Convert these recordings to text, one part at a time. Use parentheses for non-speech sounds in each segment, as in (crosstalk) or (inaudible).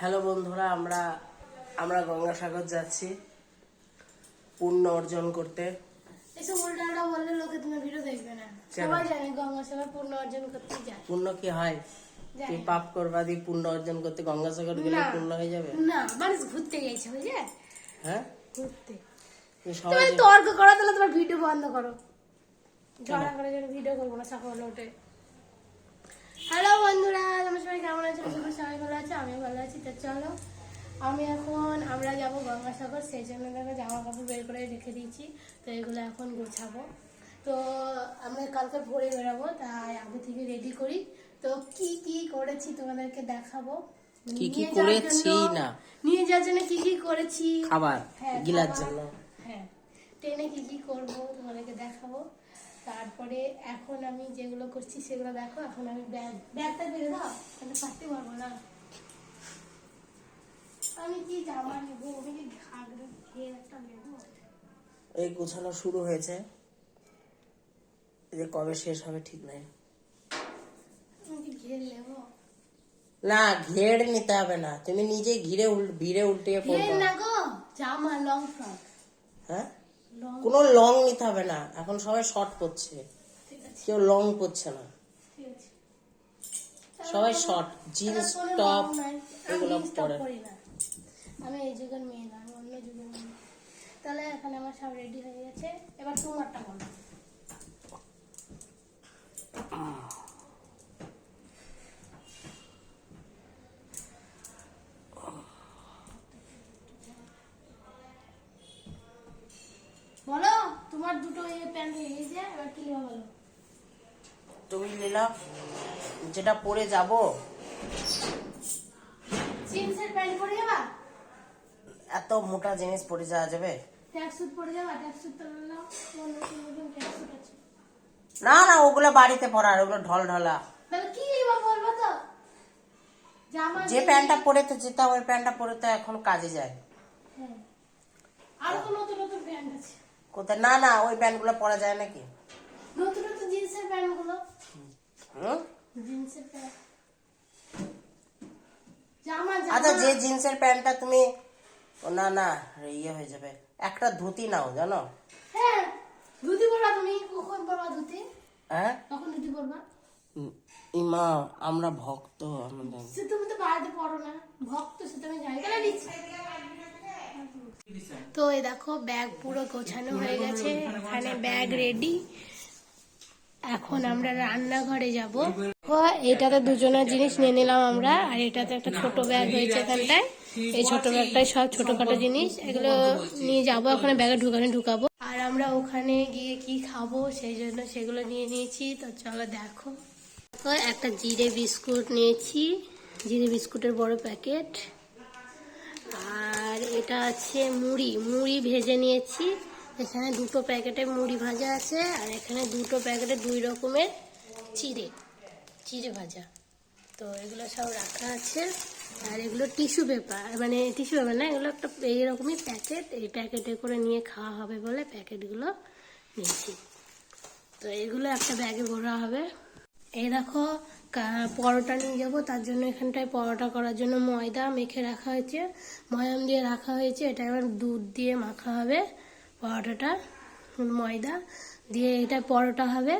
Hello বন্ধুরা আমরা আমরা গঙ্গাসাগর যাচ্ছি পুণ্য অর্জন করতে। এসব উল্টাটা বললে লোকে তোমার ভিডিও দেখবে না। সবাই জানে গঙ্গাসাগর পূর্ণ অর্জন করতে যায়। পুণ্য কি হয়? জানি। পাপ করবা দিয়ে পুণ্য অর্জন করতে গঙ্গাসাগর গেলে পুণ্য হয়ে যাবে? না মানুষ ঘুরতে গেছে বুঝলে? হ্যাঁ? ঘুরতে। তুমি তর্ক করো তাহলে তোমার ভিডিও বন্ধ করো। ঝগড়া করে যেন ভিডিও করব না সকালে উঠে হ্যালো বন্ধুরা তোমরা সবাই কেমন আছো? আশা সবাই ভালো আছে আমি ভালো আছি। তো চলো আমি এখন আমরা যাব গঙ্গাসাগর সেই জন্য দেখো জামা কাপড় বের করে রেখে দিয়েছি তো এগুলো এখন গোছাবো। তো আমরা কালকে ভোরে বেরাবো তাই আগে থেকে রেডি করি। তো কি কি করেছি তোমাদেরকে দেখাবো? কি কি করেছি? না। নিয়ে যাওয়ার জন্য কি কি করেছি? খাবার হ্যাঁ, গিলার জন্য হ্যাঁ ট্রেনে কি কি করব তোমাদেরকে দেখাবো। তারপরে এখন আমি যেগুলো করছি সেগুলো দেখো এখন আমি ব্যাগ ব্যাগটা বেরো দাও তাহলে পারতে পারব না। আমি কি জামা নেব? আমি কি ঘাগরা ঘের একটা নেব? এই গোছানো শুরু হয়েছে। যে কবে শেষ হবে ঠিক নাই। না ঘের নিতে হবে না। তুমি নিজে ঘিরে ভিড়ে উল্টে পড়বে না গো জামা লং ফ্রক হ্যাঁ? কোনো লং নিতে হবে না। এখন সবাই শর্ট পরছে কেউ লং পরছে না। সবাই শর্ট জিন্স টপ এগুলো jeans পরে। না। আমি এই যুগের মেয়ে না আমি অন্য যুগের মেয়ে। তাহলে এখানে আমার সব রেডি হয়ে গেছে। এবার তোমারটা বলো। তোমার দুটো এই প্যান্ট হয়ে গেছে এবার কি বলো? তুমি যেটা পরে যাব। জিন্সের প্যান্ট পরে যাবা? এত মোটা জিনিস পরে যাওয়া যাবে। পরে যাবা? তো নতুন নতুন আছে। না না ওগুলো বাড়িতে পরার ওগুলো ঢল ঢলা তাহলে কি নিবা বলব তো? জামা যে প্যান্টটা পরে তো যেতাম ওই প্যান্টটা পরে তো এখন কাজে যায়। হ্যাঁ। আরও তো নতুন নতুন প্যান্ট আছে। কোথায় না না ওই প্যান্টগুলো পরা যায় নাকি? নতুন নতুন জিন্সের প্যান্ট। আচ্ছা যে জিন্সের প্যান্টটা তুমি ও না না ইয়ে হয়ে যাবে। একটা ধুতি নাও জানো? হ্যাঁ ধুতি পরবা তুমি কখন পরবা ধুতি? হ্যাঁ? কখন ধুতি পরবা? ইমা আমরা ভক্ত আমাদের সে তুমি তো বাড়িতে পড়ো না ভক্ত সে তুমি জানি কেন দিচ্ছি তো এই দেখো ব্যাগ পুরো গোছানো হয়ে গেছে, এখানে ব্যাগ রেডি এখন আমরা রান্নাঘরে যাব। এটাতে দুজনের জিনিস নিয়ে নিলাম আমরা, আর এটাতে একটা ছোট ব্যাগ হয়েছে এখানটায়। এই ছোট ব্যাগটায় সব ছোটখাটো জিনিস, এগুলো নিয়ে যাব, ওখানে ব্যাগে ঢুকানে ঢুকাবো। আর আমরা ওখানে গিয়ে কি খাব, সেই জন্য সেগুলো নিয়ে নিয়েছি। তো চলো দেখো, একটা জিরে বিস্কুট নিয়েছি, জিরে বিস্কুটের বড় প্যাকেট। আর এটা আছে মুড়ি। মুড়ি ভেজে নিয়েছি। এখানে দুটো প্যাকেটে মুড়ি ভাজা আছে আর এখানে দুটো প্যাকেটে দুই রকমের চিড়ে চিড়ে ভাজা। তো এগুলো সব রাখা আছে। আর এগুলো টিস্যু পেপার মানে টিস্যু পেপার না, এগুলো একটা এইরকমই প্যাকেট। এই প্যাকেটে করে নিয়ে খাওয়া হবে বলে প্যাকেটগুলো নিয়েছি। তো এগুলো একটা ব্যাগে ভরা হবে। এই দেখো পরোটা নিয়ে যাব। তার জন্য এখানটায় পরোটা করার জন্য ময়দা মেখে রাখা হয়েছে। ময়াম দিয়ে রাখা হয়েছে। এটা এবার দুধ দিয়ে মাখা হবে পরোটাটা, ময়দা দিয়ে এটা পরোটা হবে।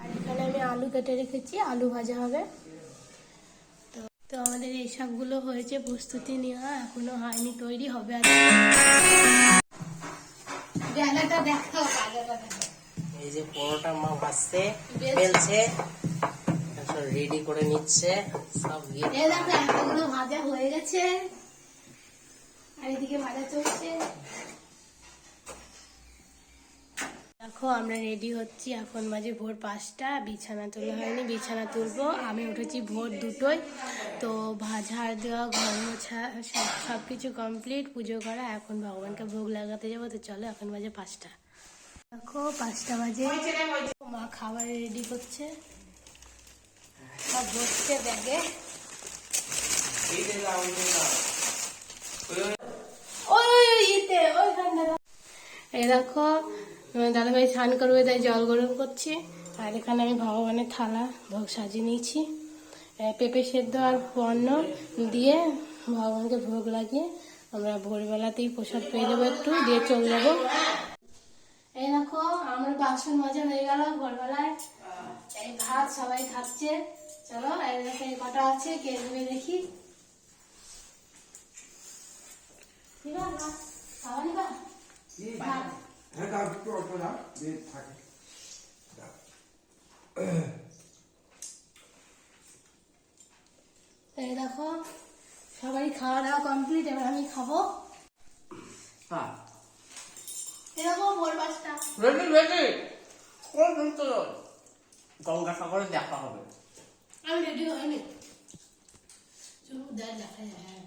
আর এখানে আমি আলু কেটে রেখেছি, আলু ভাজা হবে। তো তো আমাদের এই সবগুলো হয়েছে, প্রস্তুতি নেওয়া, এখনও হয়নি, তৈরি হবে আর গালাটা দেখাও গালাটা দেখাও। এই যে পরোটা মা বেলছে। রেডি করে নিচ্ছে, সব গিয়ে ভাজা হয়ে গেছে। আর এদিকে ভাজা চলছে। দেখো, আমরা রেডি হচ্ছি। এখন মাঝে ভোর পাঁচটা। বিছানা তোলা হয়নি, বিছানা তুলবো। আমি উঠেছি ভোর দুটোই তো ভাজা দেওয়া, ঘর মোছা, সব কিছু কমপ্লিট পুজো করা। এখন ভগবানকে ভোগ লাগাতে যাব। তো চলো, এখন বাজে পাঁচটা। দেখো, পাঁচটা বাজে। মা খাবার রেডি করছে। সব বসছে ব্যাগে। এই দেখো দাদা ভাই স্নান করবে, তাই জল গরম করছি। আর এখানে আমি ভগবানের থালা, ভোগ সাজিয়ে নিয়েছি। পেঁপে সেদ্ধ আর পণ্য দিয়ে ভগবানকে ভোগ লাগিয়ে আমরা ভোরবেলাতেই প্রসাদ পেয়ে যাব একটু, দিয়ে চলে যাব। এই দেখো আমার বাসন মজা হয়ে গেল ভোরবেলায়। এই ভাত সবাই খাচ্ছে। চলো এই দেখো এই কটা আছে কে দেবে দেখি। হ্যাঁ। এই দেখো সবাই খাওয়া দাওয়া কমপ্লিট এবার আমি খাব। হ্যাঁ। দেখো ভোর পাঁচটা। Ready ready. কোন কিন্তু গঙ্গাসাগরে দেখা হবে। আমি রেডি হইনি। চলো দেখা যায়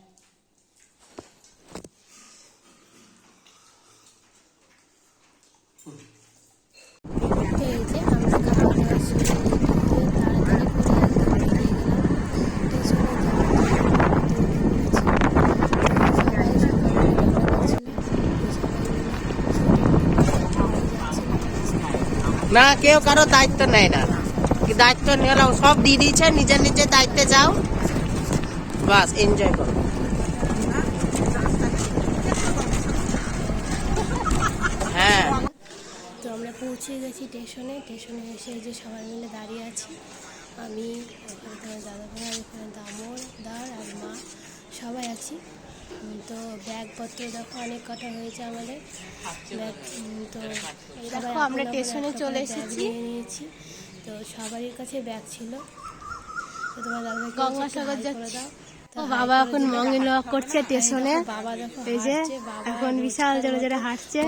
না, কেউ কারও দায়িত্ব নেয় না। দায়িত্ব নিলাম সব দিয়ে দিয়েছে, নিজের নিজের দায়িত্বে যাও। বাস এনজয় করো। হ্যাঁ। তো আমরা পৌঁছে গেছি স্টেশনে। স্টেশনে এসে যে সবাই মিলে দাঁড়িয়ে আছি। আমি ওখানে দাদা ভাই ওখানে দামর, দার আর মা, সবাই আছি। তো ব্যাগপত্র দেখো অনেক কটা হয়েছে আমাদের। ব্যাগ তো দেখো আমরা স্টেশনে চলে এসেছি। নিয়েছি। তো সবারই কাছে ব্যাগ ছিল। তো তোমার দাদা গঙ্গাসাগর যাচ্ছে। ও বাবা এখন মঙ্গি মঙ্গল করছে স্টেশনে। এই যে এখন বিশাল জোরে জোরে হাঁটছে।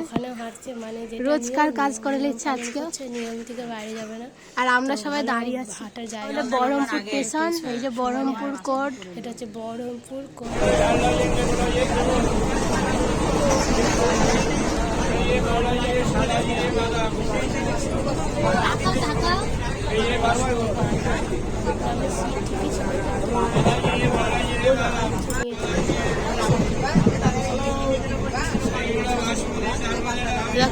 মানে রোজকার কাজ করে নিচ্ছে আজকে। নিয়ম থেকে বাইরে যাবে না। আর আমরা সবাই দাঁড়িয়ে আছি। হাঁটার জায়গা বহরমপুর স্টেশন এই যে বহরমপুর কোর্ট। এটা হচ্ছে বহরমপুর কোর্ট। দেখো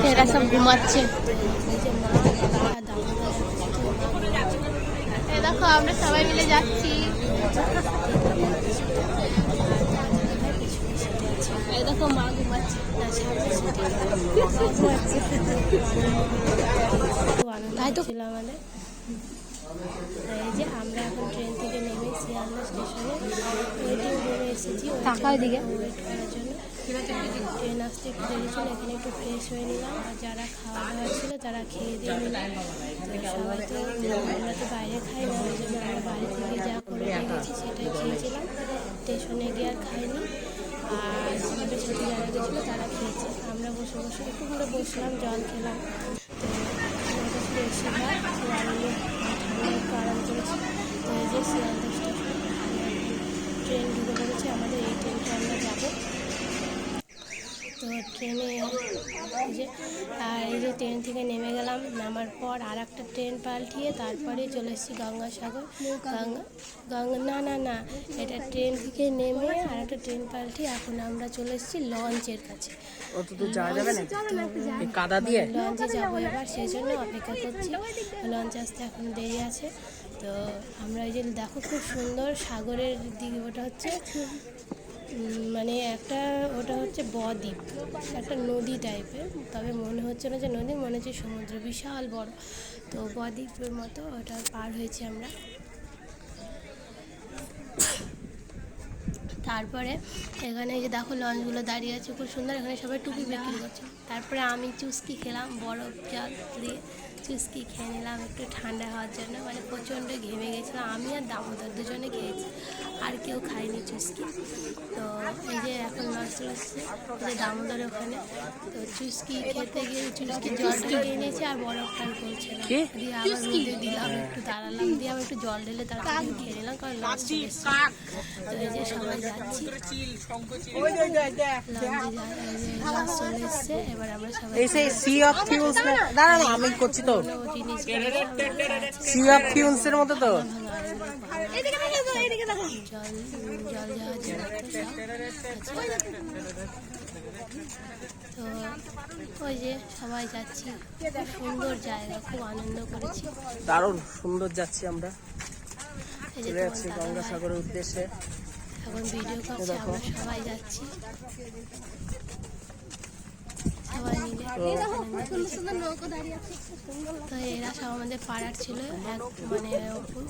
এরা সব ঘুমাচ্ছে। দেখো আমরা সবাই মিলে যাচ্ছি। দেখো মা ঘুমাচ্ছে। খুব আমাদের এই যে আমরা এখন ট্রেন থেকে নেমে শিয়ালদা স্টেশনে ওয়েটিং রুমে এসেছি। টাকার দিকে ওয়েট করার জন্য ট্রেন আসতে একটু এখানে একটু ফ্রেশ হয়ে নিলাম। আর যারা খাওয়া দাওয়া ছিল, তারা খেয়ে দিয়ে নিলাম সবাই তো আমরা তো বাইরে খাই না, ওই জন্য আমরা বাড়ি থেকে যা করে গেছি সেটাই খেয়েছিলাম। স্টেশনে গিয়ে আর খাইনি। আর আমাদের সাথে যারা গেছিল তারা খেয়েছে। আমরা বসে বসে একটু করে বসলাম, জল খেলাম। তো এসে ভাত একটু আরাম করেছি। তো এই যে শিয়ালদা স্টেশন ট্রেন ঢুকে পড়েছে। আমাদের এই ট্রেনটা আমরা যাব। তো ট্রেনে যে আর এই যে ট্রেন থেকে নেমে গেলাম নামার পর আর একটা ট্রেন পাল্টিয়ে তারপরে চলে এসেছি গঙ্গাসাগর। গঙ্গা গঙ্গা না না না এটা ট্রেন থেকে নেমে আর একটা ট্রেন পাল্টিয়ে এখন আমরা চলে এসেছি লঞ্চের কাছে। অত দূর যাওয়া যাবে না? কাদা দিয়ে? লঞ্চে যাব এবার সেই জন্য অপেক্ষা করছি। লঞ্চ আসতে এখন দেরি আছে। তো আমরা এই যে দেখো খুব সুন্দর সাগরের দিকে ওটা হচ্ছে। মানে একটা ওটা হচ্ছে বদ্বীপ, একটা নদী টাইপের তবে মনে হচ্ছে না যে নদী, মনে হচ্ছে সমুদ্র, বিশাল বড়। তো বদ্বীপের মতো ওটা পার হয়েছি আমরা। তারপরে এখানে যে দেখো লঞ্চগুলো দাঁড়িয়ে আছে, খুব সুন্দর, এখানে সবাই টুপি বিক্রি করছে। তারপরে আমি চুস্কি খেলাম, বরফ জল দিয়ে। চুস্কি খেয়ে নিলাম একটু ঠান্ডা হওয়ার জন্য। মানে প্রচণ্ড ঘেমে গেছিলাম আমি আর দামোদর দুজনে খেয়েছি আর কেউ খায়নি চুস্কি। তো এই যে এখন চলেছে যে দামোদর ওখানে। তো চুস্কি খেতে গিয়ে চুস্কি জলটা নিয়ে নিয়েছে আর বরফটা করছে দিয়ে আবার রোদে দিলাম একটু দাঁড়ালাম দিয়ে আবার একটু জল ঢেলে তাড়াতাড়ি খেয়ে নিলাম কারণ লঞ্চ তো এই যে সবাই যাচ্ছি। লঞ্চে চলে এসছে এবার আমরা সবাই আমি করছি তো। এর মতো তো জল জাহাজের মতো আছে। তো ওই যে সবাই যাচ্ছি সুন্দর জায়গা খুব আনন্দ করেছি দারুণ সুন্দর যাচ্ছি আমরা চলে যাচ্ছি। গঙ্গাসাগরের উদ্দেশ্যে এখন ভিডিও করছে। আমরা সবাই যাচ্ছি তো এরা সব আমাদের পাড়ার ছিল। এক মানে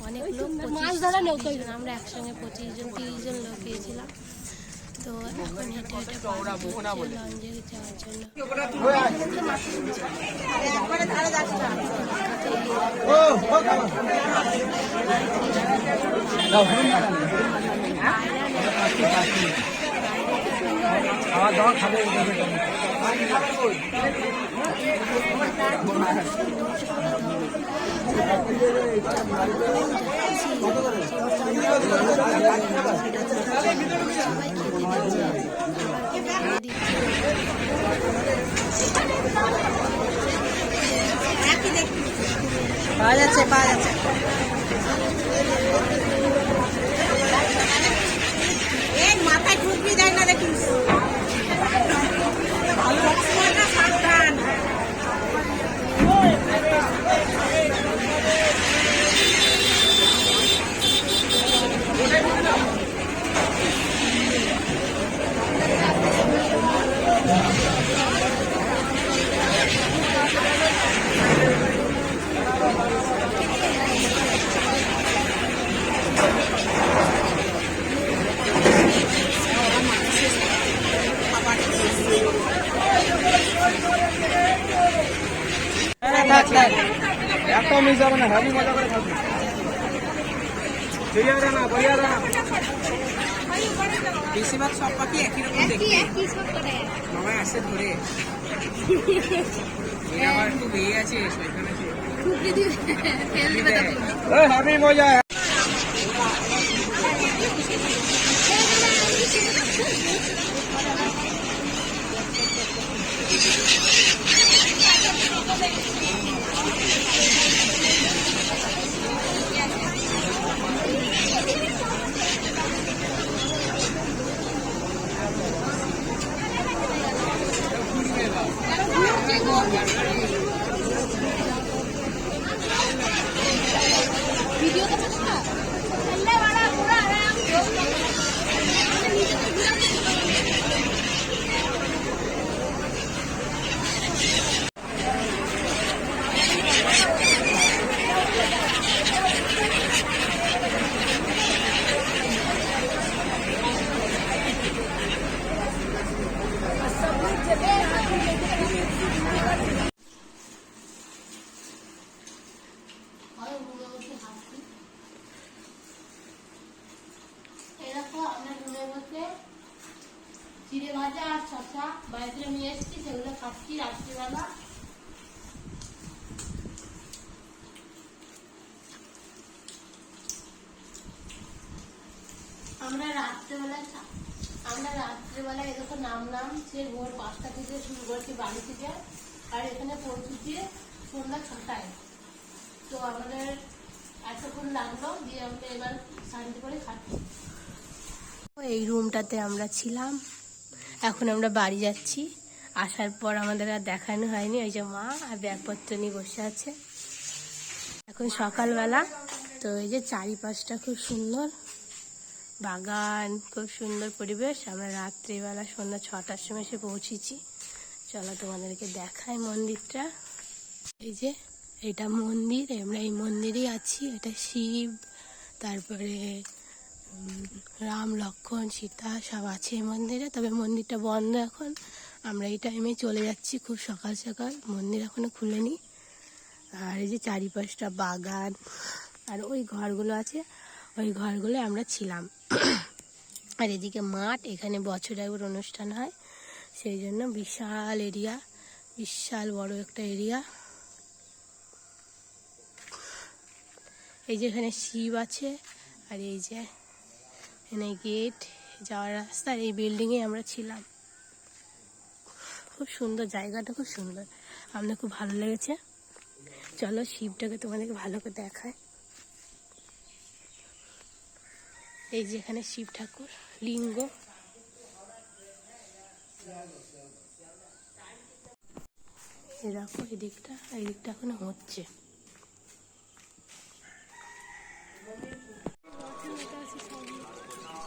অনেক লোক পঁচিশ ছাব্বিশ জন। আমরা একসঙ্গে পঁচিশ জন তিরিশ জন লোক গিয়েছিলাম তো এখন হেঁটে হেঁটে লঞ্চে যাওয়ার জন্য। খাওয়া দাওয়া খাবে পাওয়া যাচ্ছে পাওয়া যাচ্ছে। মাথায় ঠুকবি যায় না দেখিস সাবধান থাক থাক একটাও মিস যাবে না হেভি মজা করে থাকবে বেরিয়ে না বেরিয়ে না। বেশিরভাগ সব পাখি একই রকম দেখি সবাই আসে ধরে। আবার একটু বেয়ে আছে সেখানে হেভি মজা এরকম আমরা রুমের মধ্যে চিড়ে ভাজা আর শশা বাড়িতে নিয়ে এসেছি সেগুলো খাচ্ছি রাত্রিবেলা আমরা রাত্রেবেলায় খা- আমরা রাত্রেবেলায় এরকম নামলাম সে ভোর পাঁচটা থেকে শুরু বাড়ি থেকে, আর এখানে পৌঁছেছি সন্ধ্যা ছটায়। তো আমাদের এতক্ষণ লাগল, দিয়ে আমরা এবার শান্তি করে খাচ্ছি। এই রুমটাতে আমরা ছিলাম। এখন আমরা বাড়ি যাচ্ছি। আসার পর আমাদের আর দেখানো হয়নি, ওই যে মা আর ব্যাগপত্র নিয়ে বসে আছে। এখন সকালবেলা, তো এই যে চারিপাশটা খুব সুন্দর। বাগান, খুব সুন্দর পরিবেশ। আমরা রাত্রিবেলা সন্ধ্যা ছটার সময় এসে পৌঁছেছি। চলো তোমাদেরকে দেখাই মন্দিরটা। এই যে, এটা মন্দির, আমরা এই মন্দিরেই আছি। এটা শিব, তারপরে রাম, লক্ষণ, সীতা, সব আছে এই মন্দিরে। তবে মন্দিরটা বন্ধ এখন। আমরা এই টাইমে চলে যাচ্ছি খুব সকাল সকাল। মন্দির এখনও খুলেনি। আর এই যে চারিপাশটা বাগান। আর ওই ঘরগুলো আছে, ওই ঘরগুলো আমরা ছিলাম। আর এদিকে মাঠ, এখানে বছরে একবার অনুষ্ঠান হয়। সেই জন্য বিশাল এরিয়া বিশাল বড় একটা এরিয়া এই যে এখানে শিব আছে, আর এই যে এখানে গেট যাওয়ার রাস্তা, আর এই বিল্ডিংয়ে আমরা ছিলাম। খুব সুন্দর, জায়গাটা খুব সুন্দর। আমাদের খুব ভালো লেগেছে। চলো শিবটাকে তোমাদেরকে ভালো করে দেখায়। এই যে এখানে শিব ঠাকুর লিঙ্গ। এরকম এই দিকটা এই দিকটা এখনও হচ্ছে।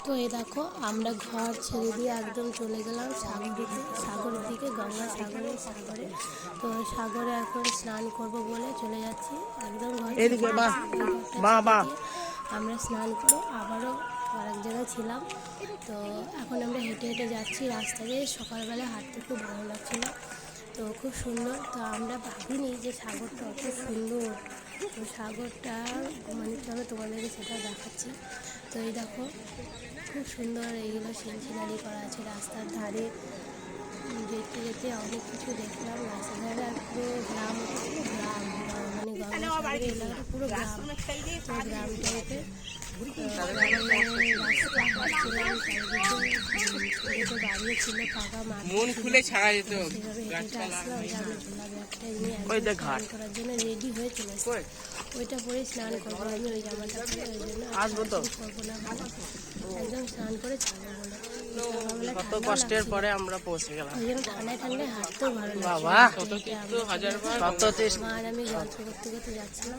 তো এই দেখো আমরা ঘর ছেড়ে দিয়ে একদম চলে গেলাম সাগর দিকে সাগরের দিকে গঙ্গা সাগরে সাগরে। তো সাগরে এখন স্নান করব বলে চলে যাচ্ছি। একদম ঘর আমরা স্নান করে আবারও আরেক জায়গায় ছিলাম। তো এখন আমরা হেঁটে হেঁটে যাচ্ছি রাস্তা দিয়ে। সকালবেলা হাঁটতে খুব ভালো লাগছিল। তো খুব সুন্দর। তো আমরা ভাবিনি যে সাগরটা অত সুন্দর। তো সাগরটা মানে চলো তোমাদেরকে সেটা দেখাচ্ছি। তো এই দেখো, খুব সুন্দর এইগুলো সিন সিনারি করা আছে রাস্তার ধারে। যেতে যেতে অনেক কিছু দেখলাম। রাস্তার ধারে আর পুরো গ্রাম গ্রাম। মানে এলাকাটা পুরো গ্রাম। গ্রাম টাইপের মন খুলে ছাড়া যেত। ওই দেখ ঘাট। করার জন্য রেডি হয়ে চলে ওইটা পরে স্নান করব আমি ওই জামাটা পরে ওই জন্য আসব তো। একদম স্নান করে ছাড়বো সকালবেলা কত কষ্টের পরে আমরা পৌঁছে গেলাম। ঠান্ডায় ঠান্ডায় হাঁটতেও ভালো বাবা। হাজার কত চেষ্টা আর আমি গল্প করতে করতে যাচ্ছিলাম।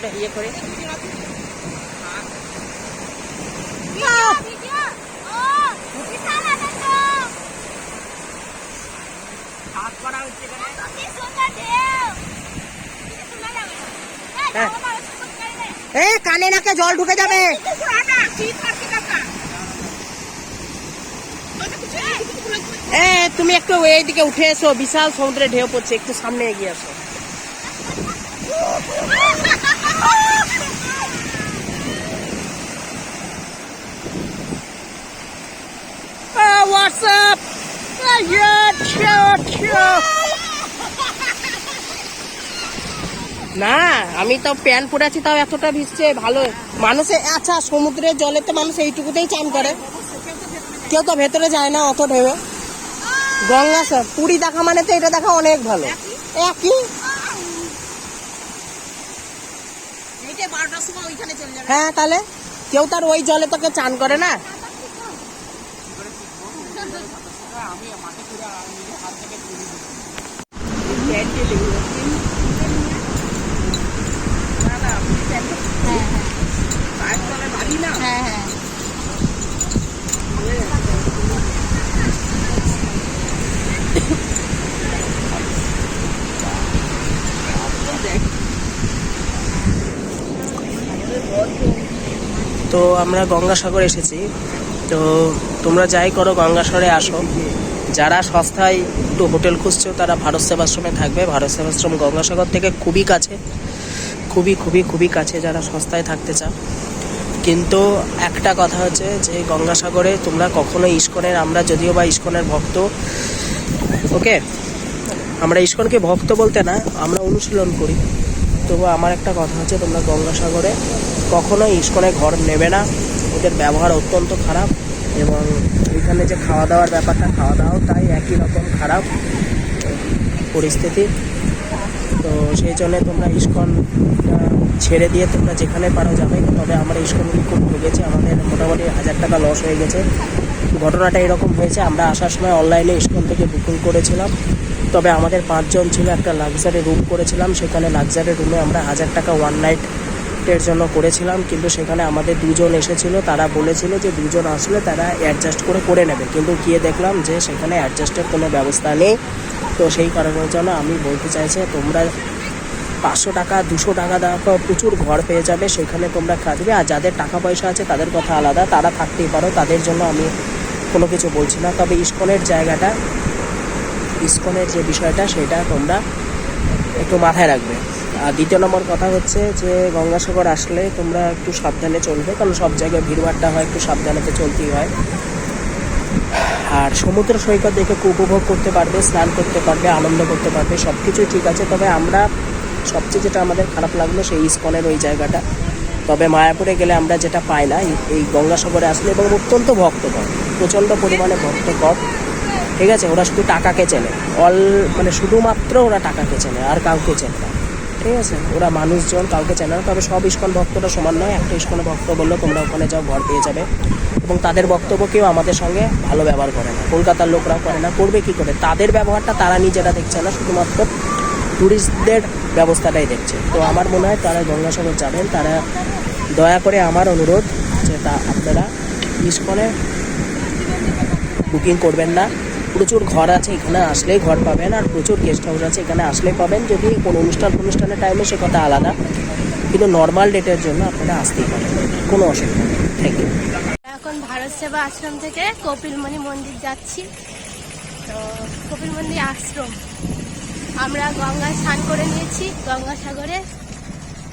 এটা ইয়ে করে। হ্যাঁ। এ কানে নাকে জল ঢুকে যাবে। এ তুমি একটু এইদিকে উঠে এসো বিশাল সমুদ্রে ঢেউ পড়ছে একটু সামনে এগিয়ে আসো। হোয়াটসঅ্যাপ (laughs) না আমি তো প্যান পরেছি তাও এতটা ভিজছে ভালো। মানুষে আচ্ছা সমুদ্রের জলে তো মানুষ এইটুকুতেই চান করে। কেউ তো ভেতরে যায় না অত ঢেবে গঙ্গা স্যার পুরী দেখা মানে তো এটা দেখা অনেক ভালো। একই? হ্যাঁ তাহলে? কেউ তার ওই জলে তোকে চান করে না? তো আমরা গঙ্গাসাগর এসেছি। তো তোমরা যাই করো গঙ্গাসাগরে আসো। যারা সস্তায় একটু হোটেল খুঁজছো তারা ভারত সেবাশ্রমে থাকবে। ভারত সেবাশ্রম গঙ্গাসাগর থেকে খুবই কাছে। খুবই খুবই খুবই কাছে যারা সস্তায় থাকতে চাও কিন্তু একটা কথা হচ্ছে যে গঙ্গাসাগরে তোমরা কখনো ইস্কনের, আমরা যদিও বা ইস্কনের ভক্ত, ওকে? আমরা ইস্কনকে ভক্ত বলতে না, আমরা অনুশীলন করি। তবু আমার একটা কথা হচ্ছে, তোমরা গঙ্গাসাগরে কখনোই ইস্কনে ঘর নেবে না। ওদের ব্যবহার অত্যন্ত খারাপ। এবং ওইখানে যে খাওয়া দাওয়ার ব্যাপারটা খাওয়া দাওয়াও তাই একই রকম খারাপ পরিস্থিতি। তো সেই জন্য তোমরা ইস্কন ছেড়ে দিয়ে তোমরা যেখানে পারো যাবে। তবে আমরা ইস্কনগুলি খুব ভুগেছি। আমাদের মোটামুটি হাজার টাকা লস হয়ে গেছে। ঘটনাটা এরকম হয়েছে, আমরা আসার সময় অনলাইনে ইস্কন থেকে বুকিং করেছিলাম। তবে আমাদের পাঁচজন ছিল, একটা লাক্সারি রুম করেছিলাম। সেখানে লাক্সারি রুমে আমরা হাজার টাকা ওয়ান নাইটের জন্য করেছিলাম, কিন্তু সেখানে আমাদের দুজন এসেছিল, তারা বলেছিল যে দুজন আসলে তারা অ্যাডজাস্ট করে করে নেবে। কিন্তু গিয়ে দেখলাম যে সেখানে অ্যাডজাস্টের কোনো ব্যবস্থা নেই। তো সেই কারণের জন্য আমি বলতে চাইছি, তোমরা পাঁচশো টাকা, দুশো টাকা দেওয়া পর প্রচুর ঘর পেয়ে যাবে, সেখানে তোমরা থাকবে আর যাদের টাকা পয়সা আছে, তাদের কথা আলাদা, তারা থাকতেই পারো, তাদের জন্য আমি কোনো কিছু বলছি না। তবে ইস্কনের জায়গাটা, ইস্কনের যে বিষয়টা, সেটা তোমরা একটু মাথায় রাখবে। আর দ্বিতীয় নম্বর কথা হচ্ছে যে গঙ্গাসাগর আসলে তোমরা একটু সাবধানে চলবে, কারণ সব জায়গায় ভিড়ভাড়টা হয়, একটু সাবধানেতে চলতেই হয়। আর সমুদ্র সৈকত দেখে উপভোগ করতে পারবে, স্নান করতে পারবে, আনন্দ করতে পারবে সব কিছুই ঠিক আছে। তবে আমরা সবচেয়ে যেটা আমাদের খারাপ লাগল সেই ইস্কনের ওই জায়গাটা। তবে মায়াপুরে গেলে আমরা যেটা পাই না এই- গঙ্গাসাগরে আসলে এবং অত্যন্ত ভক্তকর, প্রচণ্ড পরিমাণে ভক্তকর। ঠিক আছে, ওরা শুধু টাকাকে চেনে। অল মানে শুধুমাত্র ওরা টাকাকে চেনে, আর কাউকে চেনে না। ঠিক আছে। ওরা মানুষজন কাউকে চেনে না, তবে সব ইস্কন ভক্তরা সমান নয়। একটা ইস্কনের ভক্ত বলল, তোমরা ওখানে যাও, ঘর পেয়ে যাবে। এবং তাদের বক্তব্য কেউ আমাদের সঙ্গে ভালো ব্যবহার করে না। কলকাতার লোকরাও করে না, করবে কি করে? তাদের ব্যবহারটা তারা নিজেরা দেখছে না, শুধুমাত্র ট্যুরিস্টদের ব্যবস্থাটাই দেখছে। তো আমার মনে হয় তারা গঙ্গাসাগর যাবেন, তারা দয়া করে আমার অনুরোধ যে তা আপনারা ইস্কনে বুকিং করবেন না। প্রচুর ঘর আছে এখানে আসলেই ঘর পাবেন। আর প্রচুর গেস্ট হাউস আছে এখানে আসলেই পাবেন। যদি কোনো অনুষ্ঠান অনুষ্ঠানের টাইমে সে কথা আলাদা। কিন্তু নর্মাল ডেটের জন্য আপনারা আসতেই পারেন। কোনো অসুবিধা নেই। থ্যাংক ইউ এখন ভারত সেবা আশ্রম থেকে কপিলমণি মন্দির যাচ্ছি। তো কপিলমণি আশ্রম। আমরা গঙ্গায় স্নান করে নিয়েছি। গঙ্গাসাগরে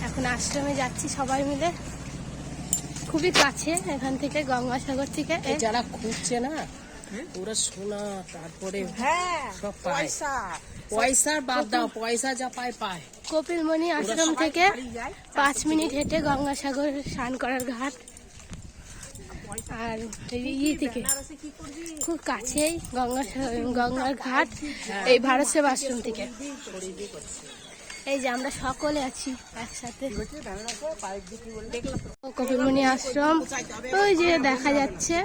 এখন আশ্রমে যাচ্ছি সবাই মিলে। খুবই কাছে এখান থেকে গঙ্গাসাগর থেকে। যারা খুঁজছে না ওরা সোনা তারপরে হ্যাঁ সব পয়সা। পয়সার বাদ দাও পয়সা যা পায় পায়। কপিলমণি আশ্রম থেকে পাঁচ মিনিট হেঁটে গঙ্গাসাগর স্নান করার ঘাট। আর ইয়ে থেকে খুব কাছেই গঙ্গা গঙ্গার ঘাট এই ভারত সেবা আশ্রম থেকে। এই যে আমরা সকলে আছি একসাথে। কপিলমণি আশ্রম ওই যে দেখা যাচ্ছে।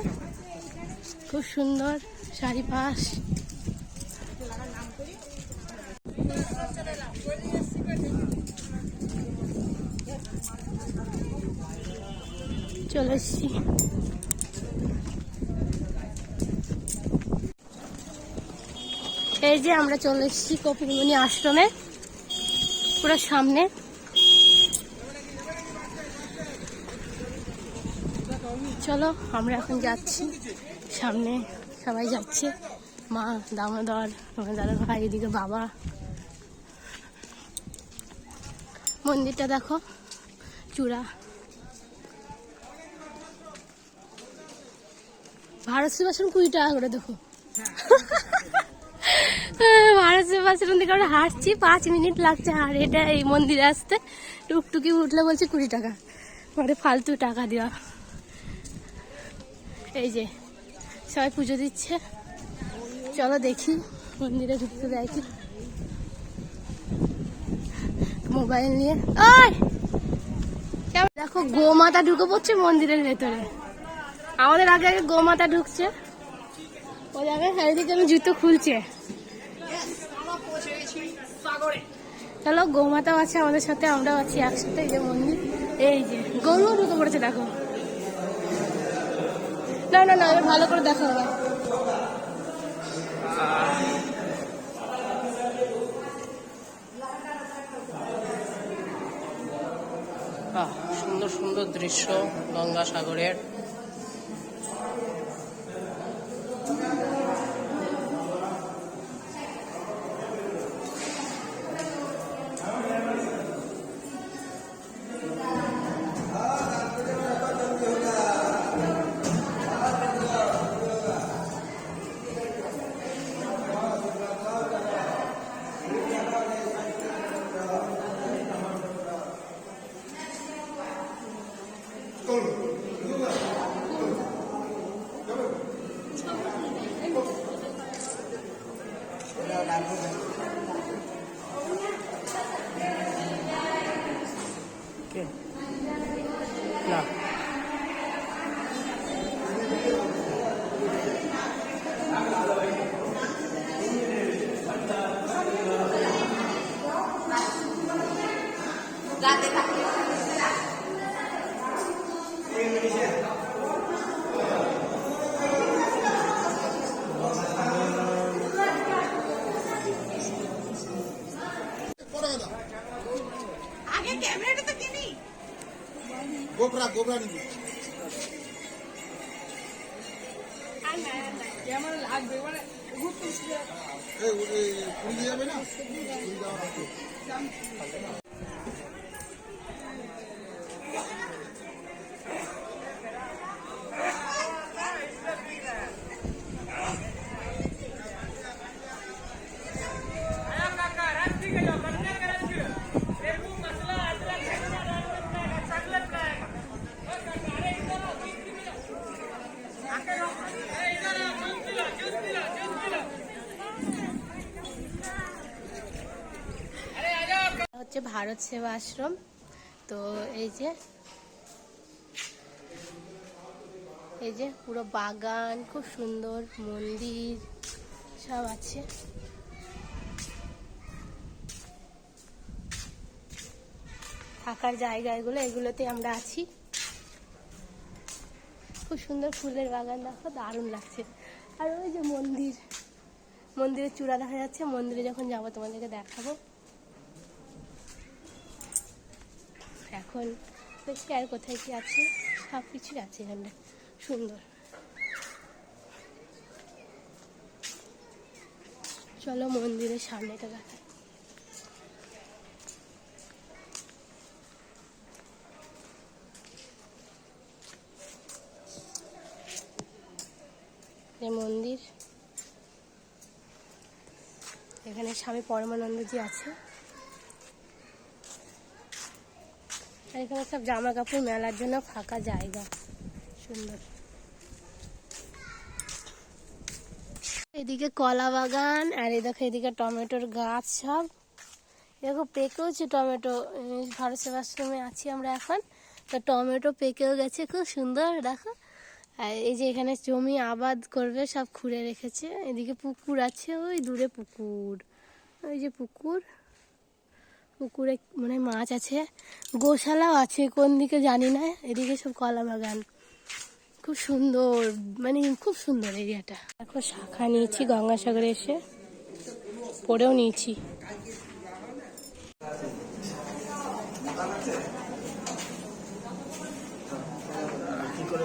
খুব সুন্দর চারিপাশ চলে এসছি। এই যে আমরা চলে এসেছি কপিলমণি আশ্রমে, পুরো সামনে। চলো, আমরা এখন যাচ্ছি। সামনে সবাই যাচ্ছে। মা, দামোদর দাদা ভাই, এদিকে বাবা। মন্দিরটা দেখো, চূড়া। ভারত সেবাশ্রম কুড়ি টাকা করে, দেখো। ভারত সেবাশ্রম থেকে আমরা হাঁটছি, পাঁচ মিনিট লাগছে আর এটা এই মন্দিরে আসতে। টুকটুকি উঠলে বলছে কুড়ি টাকা মানে ফালতু টাকা দেওয়া। এই যে সবাই পুজো দিচ্ছে। চলো দেখি, মন্দিরে ঢুকতে দেয় কি। মোবাইল নিয়ে দেখো, গোমাতা ঢুকে পড়ছে মন্দিরের ভেতরে। আমাদের আগে আগে গোমাতা ঢুকছে। ওই জায়গায় চারিদিকে যেন জুতো খুলছে। চলো, গোমাতাও আছে আমাদের সাথে, আমরাও আছি একসাথে, এই যে মন্দির। এই যে গরুও ঢুকে পড়েছে, দেখো। না না না আমি ভালো করে দেখা হবে সুন্দর সুন্দর দৃশ্য গঙ্গাসাগরের কে? না আগে ভারত সেবা আশ্রম তো এই যে এই যে পুরো বাগান, খুব সুন্দর মন্দির, সব আছে। থাকার জায়গা এগুলো এগুলোতে আমরা আছি। খুব সুন্দর ফুলের বাগান, দেখো, দারুণ লাগছে। আর ওই যে মন্দির, মন্দিরের চূড়া দেখা যাচ্ছে। মন্দিরে যখন যাব তোমাদেরকে দেখাবো। এখন দেখি আর কোথায় কি আছে? সব কিছুই আছে এখানে। সুন্দর। চলো মন্দিরের সামনেটা দেখা এই মন্দির। এখানে স্বামী পরমানন্দজি আছে আর এখানে সব জামা কাপড় মেলার জন্য ফাঁকা জায়গা। সুন্দর। এদিকে কলা বাগান, আর এই দেখো এদিকে টমেটোর গাছ সব। দেখো পেকেওছে টমেটো ভারত সেবাশ্রমে আছি আমরা এখন। তো টমেটো পেকেও গেছে, খুব সুন্দর, দেখো। আর এই যে এখানে জমি আবাদ করবে, সব খুঁড়ে রেখেছে। এদিকে পুকুর আছে, ওই দূরে পুকুর। ওই যে পুকুর। পুকুরে মানে মাছ আছে, গোশালাও আছে, কোন দিকে জানি না, এদিকে সব কলা বাগান। খুব সুন্দর মানে খুব সুন্দর এরিয়াটা। দেখো, শাখা নিয়েছি, গঙ্গাসাগরে এসে পড়েও নিয়েছি। করে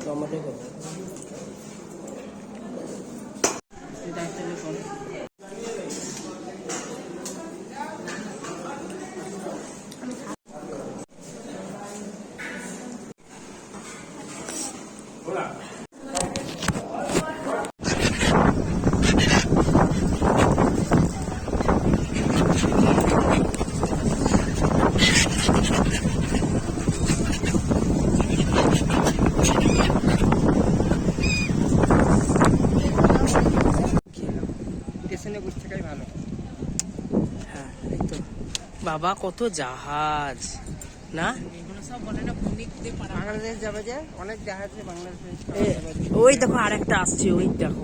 টমেটো করো এটা একটা করো স্টেশনে বসে থাকাই ভালো হ্যাঁ এই তো বাবা কত জাহাজ। না? বাংলাদেশ যাবে যে? অনেক জাহাজে বাংলাদেশ ওই দেখো আর একটা আসছে ওই দেখো।